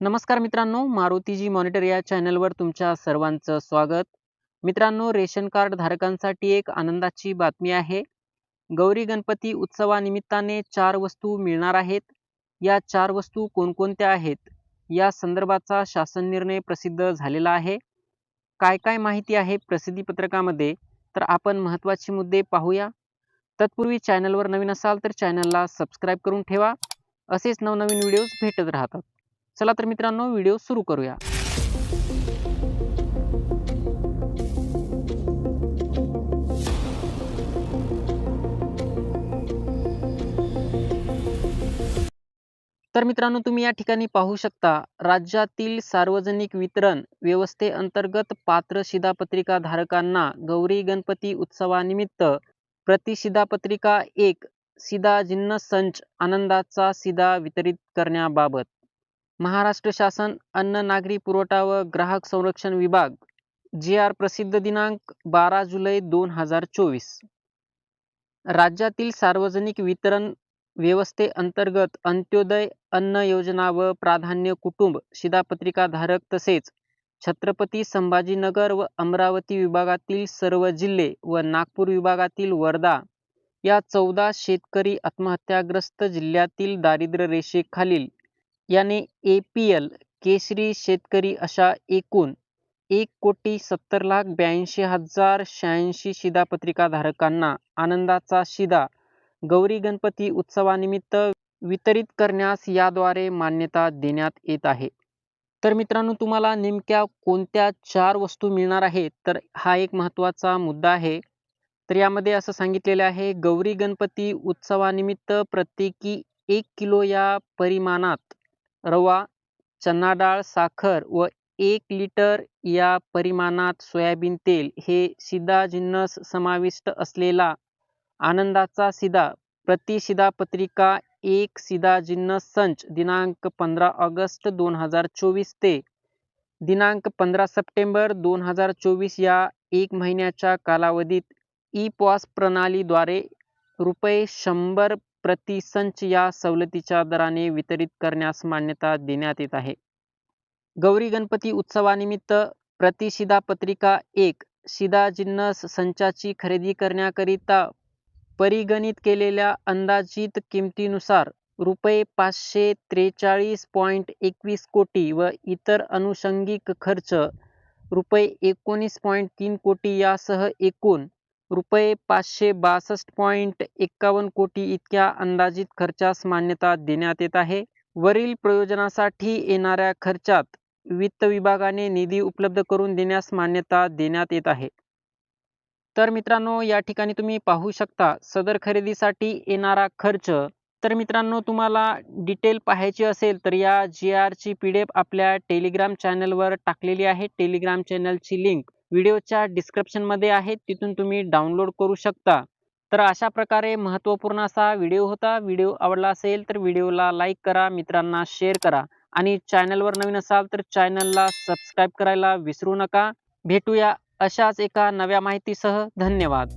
नमस्कार मित्रांनो मारुतीजी मॉनिटर या चॅनलवर तुमच्या सर्वांचं स्वागत. मित्रांनो रेशन कार्ड धारकांसाठी एक आनंदाची बातमी आहे. गौरी गणपती उत्सवानिमित्ताने चार वस्तू मिळणार आहेत. या चार वस्तू कोणकोणत्या आहेत? या संदर्भाचा शासन निर्णय प्रसिद्ध झालेला आहे. काय काय माहिती आहे प्रसिद्धीपत्रकामध्ये तर आपण महत्त्वाचे मुद्दे पाहूया. तत्पूर्वी चॅनलवर नवीन असाल तर चॅनलला सबस्क्राईब करून ठेवा. असेच नवनवीन व्हिडिओज भेटत राहतात. चला तर मित्रांनो व्हिडिओ सुरू करूया. तर मित्रांनो तुम्ही या ठिकाणी पाहू शकता राज्यातील सार्वजनिक वितरण व्यवस्थेअंतर्गत पात्र शिधापत्रिका धारकांना गौरी गणपती उत्सवानिमित्त प्रति शिधापत्रिका एक सिदा जिन्नस संच आनंदाचा सिदा वितरित करण्याबाबत. महाराष्ट्र शासन अन्न नागरी पुरवठा व ग्राहक संरक्षण विभाग जी आर प्रसिद्ध दिनांक बारा जुलै दोन हजार चोवीस. राज्यातील सार्वजनिक वितरण व्यवस्थेअंतर्गत अंत्योदय अन्न योजना व प्राधान्य कुटुंब शिधापत्रिकाधारक तसेच छत्रपती संभाजीनगर व अमरावती विभागातील सर्व जिल्हे व नागपूर विभागातील वर्धा या चौदा शेतकरी आत्महत्याग्रस्त जिल्ह्यातील दारिद्र्य रेषेखालील याने ए पी एल केशरी शेतकरी अशा एकूण एक कोटी सत्तर लाख ब्याऐंशी हजार शहाऐंशी शिधापत्रिका धारकांना आनंदाचा शिधा गौरी गणपती उत्सवानिमित्त वितरित करण्यास याद्वारे मान्यता देण्यात येत आहे. तर मित्रांनो तुम्हाला नेमक्या कोणत्या चार वस्तू मिळणार आहेत? तर हा एक महत्त्वाचा मुद्दा आहे. तर यामध्ये असं सांगितलेलं आहे गौरी गणपती उत्सवानिमित्त प्रत्येकी एक किलो या परिमाणात रवा चना डाळ साखर व एक लिटर या परिमाणात सोयाबीन तेल हे शिधा जिन्नस समाविष्ट असलेला आनंदाचा सिदा प्रतिशिदा पत्रिका एक सिदा जिन्नस संच दिनांक पंधरा ऑगस्ट दोन हजार चोवीस ते दिनांक पंधरा सप्टेंबर दोन हजार चोवीस या एक महिन्याच्या कालावधीत ई पॉस प्रणालीद्वारे रुपये शंभर प्रतिसंच या सवलतीच्या दराने वितरित करण्यास मान्यता देण्यात येत आहे. गौरी गणपती उत्सवानिमित्त प्रतिशिदा पत्रिका एक शिदा जिन्नस संचाची खरेदी करण्याकरिता परिगणित केलेल्या अंदाजित किमतीनुसार रुपये पाचशे त्रेचाळीस पॉईंट एकवीस कोटी व इतर अनुषंगिक खर्च रुपये एकोणीस पॉईंट तीन कोटी यासह एकूण रुपये पाचशे बासष्ट पॉईंट एक्कावन्न कोटी इतक्या अंदाजित खर्चास मान्यता देण्यात येत आहे. वरील प्रयोजनासाठी येणाऱ्या खर्चात वित्त विभागाने निधी उपलब्ध करून देण्यास मान्यता देण्यात येत आहे. तर मित्रांनो या ठिकाणी तुम्ही पाहू शकता सदर खरेदीसाठी येणारा खर्च. तर मित्रांनो तुम्हाला डिटेल पाहायची असेल तर या जी आरची पी डी एफ आपल्या टेलिग्राम चॅनलवर टाकलेली आहे. टेलिग्राम चॅनलची लिंक व्हिडिओच्या डिस्क्रिप्शनमध्ये आहे तिथून तुम्ही डाउनलोड करू शकता. तर अशा प्रकारे महत्त्वपूर्ण असा व्हिडिओ होता. व्हिडिओ आवडला असेल तर व्हिडिओला लाईक करा मित्रांना शेअर करा. आणि चॅनलवर नवीन असाल तर चॅनलला सबस्क्राईब करायला विसरू नका. भेटूया अशाच एका नव्या माहितीसह. धन्यवाद.